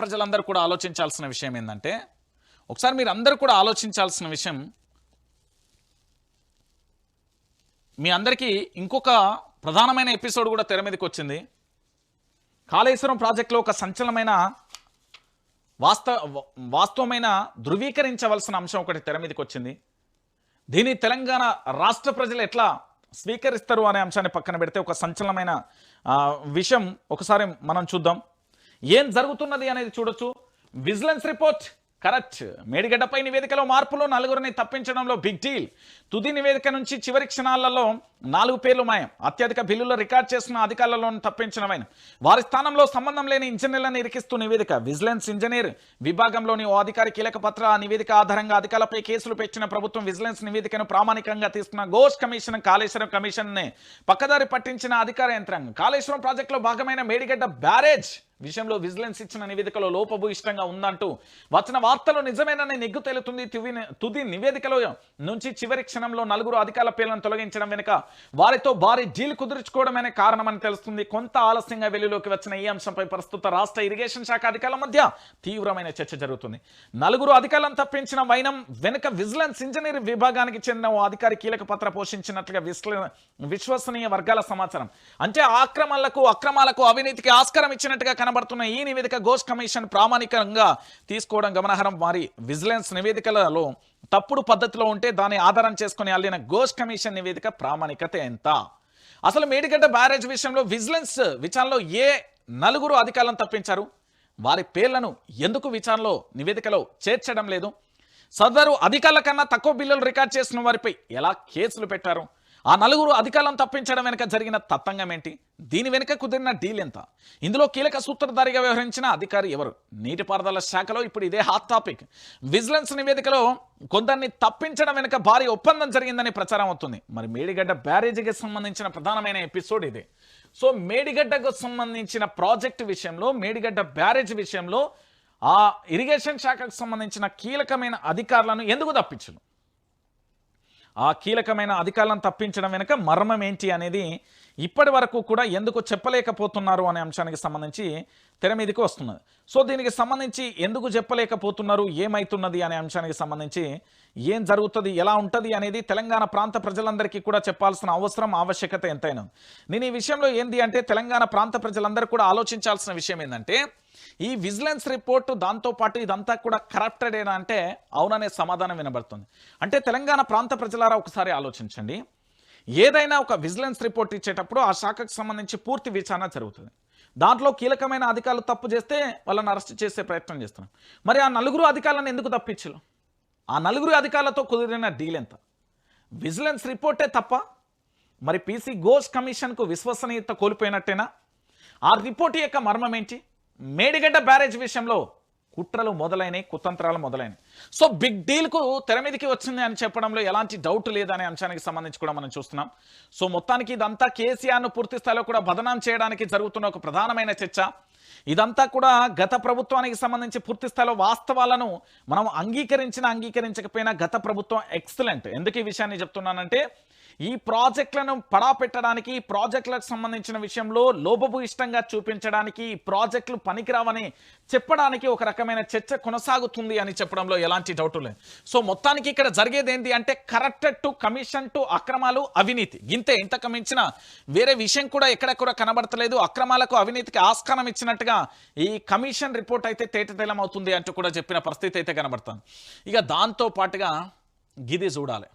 ప్రజలందరూ కూడా ఆలోచించాల్సిన విషయం ఏంటంటే ఒకసారి మీరు అందరూ కూడా ఆలోచించాల్సిన విషయం మీ అందరికీ ఇంకొక ప్రధానమైన ఎపిసోడ్ కూడా తెర మీదకి వచ్చింది కాళేశ్వరం ప్రాజెక్టులో ఒక సంచలనమైన వాస్తవ వాస్తవమైన ధృవీకరించవలసిన అంశం ఒకటి తెర మీదకి వచ్చింది దీన్ని తెలంగాణ రాష్ట్ర ప్రజలు ఎట్లా స్వీకరిస్తారు అనే అంశాన్ని పక్కన పెడితే ఒక సంచలనమైన విషయం ఒకసారి మనం చూద్దాం. ఏం జరుగుతున్నది అనేది చూడొచ్చు. Vigilance report correct. మేడిగడ్డపై నివేదికలో మార్పులు నలుగురిని తప్పించడంలో బిగ్ డీల్ తుది నివేదిక నుంచి చివరి క్షణాలలో నాలుగు పేర్లు మాయం. అత్యధిక బిల్లులు రికార్డ్ చేసిన అధికారులలో తప్పించడమైన. వారి స్థానంలో సంబంధం లేని ఇంజనీర్లను ఇరికిస్తూ నివేదిక. విజిలెన్స్ ఇంజనీర్ విభాగంలోని ఓ అధికారి కీలక పత్ర. ఆ నివేదిక ఆధారంగా అధికారులపై కేసులు పెట్టిన ప్రభుత్వం విజిలెన్స్ నివేదికను ప్రామాణికంగా తీసుకున్న ఘోష్ కమిషన్ కాళేశ్వరం కమిషన్ పక్కదారి పట్టించిన అధికార యంత్రాంగం. కాళేశ్వరం ప్రాజెక్టులో భాగమైన మేడిగడ్డ బ్యారేజ్ విషయంలో విజిలెన్స్ ఇచ్చిన నివేదికలో లోపభూయిష్టంగా ఉందంటూ వచ్చిన వార్తలు నిజమేనని నిగ్గు తేలుతుంది తుది తుది నివేదికలో నుంచి చివరి క్షణంలో నలుగురు అధికారుల పేర్లను తొలగించడం వెనుక వారితో భారీ డీల్ కుదుర్చుకోవడమనే కారణమని తెలుస్తుంది. కొంత ఆలస్యంగా వెలుగులోకి వచ్చిన ఈ అంశంపై ప్రస్తుత రాష్ట్ర ఇరిగేషన్ శాఖ అధికారుల మధ్య తీవ్రమైన చర్చ జరుగుతుంది. నలుగురు అధికారులను తప్పించిన వైనం వెనుక విజిలెన్స్ ఇంజనీర్ విభాగానికి చెందిన ఓ అధికారి కీలక పాత్ర పోషించినట్లుగా విశ్ల విశ్వసనీయ వర్గాల సమాచారం. అంటే ఆక్రమణలకు అక్రమాలకు అవినీతికి ఆస్కారం ఇచ్చినట్టుగా కనబడుతున్న ఈ నివేదిక గోస్ట్ కమిషన్ ప్రామాణికంగా తీసుకోవడం గమనార్హం. వారి విజిలెన్స్ నివేదికలలో తప్పుడు పద్ధతిలో ఉంటే దాన్ని ఆధారం చేసుకుని అల్లిన గోస్ట్ కమిషన్ నివేదిక ప్రామాణికత ఎంత? అసలు మేడిగడ్డ బ్యారేజ్ విషయంలో విజిలెన్స్ విచారణలో ఏ నలుగురు అధికారులను తప్పించారు? వారి పేర్లను ఎందుకు విచారణలో నివేదికలో చేర్చడం లేదు? సదరు అధికారుల కన్నా తక్కువ బిల్లులు రికార్డ్ చేసిన వారిపై ఎలా కేసులు పెట్టారు? ఆ నలుగురు అధికారం తప్పించడం వెనుక జరిగిన తత్తంగం ఏంటి? దీని వెనుక కుదిరిన డీల్ ఎంత? ఇందులో కీలక సూత్రధారిగా వ్యవహరించిన అధికారి ఎవరు? నీటిపారుదల శాఖలో ఇప్పుడు ఇదే హాట్ టాపిక్ విజిలెన్స్ నివేదికలో కొందరిని తప్పించడం వెనుక భారీ ఒప్పందం జరిగిందని ప్రచారం అవుతుంది. మరి మేడిగడ్డ బ్యారేజీకి సంబంధించిన ప్రధానమైన ఎపిసోడ్ ఇదే. సో మేడిగడ్డకు సంబంధించిన ప్రాజెక్టు విషయంలో మేడిగడ్డ బ్యారేజ్ విషయంలో ఆ ఇరిగేషన్ శాఖకు సంబంధించిన కీలకమైన అధికారులను ఎందుకు తప్పించను? ఆ కీలకమైన అధికారులను తప్పించడం వెనుక మర్మం ఏంటి అనేది ఇప్పటి వరకు కూడా ఎందుకు చెప్పలేకపోతున్నారు అనే అంశానికి సంబంధించి తెర మీదకి వస్తున్నది సో దీనికి సంబంధించి ఎందుకు చెప్పలేకపోతున్నారు? ఏమైతున్నది అనే అంశానికి సంబంధించి ఏం జరుగుతుంది? ఎలా ఉంటుంది? అనేది తెలంగాణ ప్రాంత ప్రజలందరికీ కూడా చెప్పాల్సిన అవసరం ఆవశ్యకత ఎంతైనా నేను ఈ విషయంలో ఏంది అంటే తెలంగాణ ప్రాంత ప్రజలందరూ కూడా ఆలోచించాల్సిన విషయం ఏంటంటే ఈ విజిలెన్స్ రిపోర్టు దాంతోపాటు ఇదంతా కూడా కరప్టెడేనా అంటే అవుననే సమాధానం వినబడుతుంది. అంటే తెలంగాణ ప్రాంత ప్రజలారా ఒకసారి ఆలోచించండి. ఏదైనా ఒక విజిలెన్స్ రిపోర్ట్ ఇచ్చేటప్పుడు ఆ శాఖకు సంబంధించి పూర్తి విచారణ జరుగుతుంది. దాంట్లో కీలకమైన అధికారులు తప్పు చేస్తే వాళ్ళని అరెస్ట్ చేసే ప్రయత్నం చేస్తున్నాం. మరి ఆ నలుగురు అధికారులను ఎందుకు తప్పించరు? ఆ నలుగురు అధికారులతో కుదిరిన డీల్ ఎంత? విజిలెన్స్ రిపోర్టే తప్ప మరి పీసీ ఘోష్ కమిషన్కు విశ్వసనీయత కోల్పోయినట్టేనా? ఆ రిపోర్ట్ యొక్క మర్మం ఏంటి మేడిగడ్డ బ్యారేజ్ విషయంలో కుట్రలు మొదలైనవి కుతంత్రాలు మొదలైనవి సో బిగ్ డీల్కు తెర మీదకి వచ్చింది అని చెప్పడంలో ఎలాంటి డౌట్ లేదనే అంశానికి సంబంధించి కూడా మనం చూస్తున్నాం. సో మొత్తానికి ఇదంతా కేసీఆర్ను పూర్తి స్థాయిలో కూడా బదనాం చేయడానికి జరుగుతున్న ఒక ప్రధానమైన చర్చ. ఇదంతా కూడా గత ప్రభుత్వానికి సంబంధించి పూర్తి స్థాయిలో వాస్తవాలను మనం అంగీకరించిన అంగీకరించకపోయినా గత ప్రభుత్వం ఎక్సలెంట్. ఎందుకు ఈ విషయాన్ని చెప్తున్నానంటే ఈ ప్రాజెక్టులను పడా పెట్టడానికి ప్రాజెక్టులకు సంబంధించిన విషయంలో లోపభూయిష్టంగా చూపించడానికి ఈ ప్రాజెక్టులు పనికిరావని చెప్పడానికి ఒక రకమైన చర్చ కొనసాగుతుంది అని చెప్పడంలో ఎలాంటి డౌట్ లేదు. సో మొత్తానికి ఇక్కడ జరిగేది ఏంటి అంటే కరెక్టెడ్ టు కమిషన్ టు అక్రమాలు అవినీతి. ఇంతే ఇంతకు మించిన వేరే విషయం కూడా ఎక్కడెక్కడ కనబడతలేదు. అక్రమాలకు అవినీతికి ఆస్కారం ఇచ్చినట్టుగా ఈ కమిషన్ రిపోర్ట్ అయితే తేటతేలం అవుతుంది అంటూ కూడా చెప్పిన పరిస్థితి అయితే కనబడుతుంది. ఇక దాంతో పాటుగా గిది చూడాలి.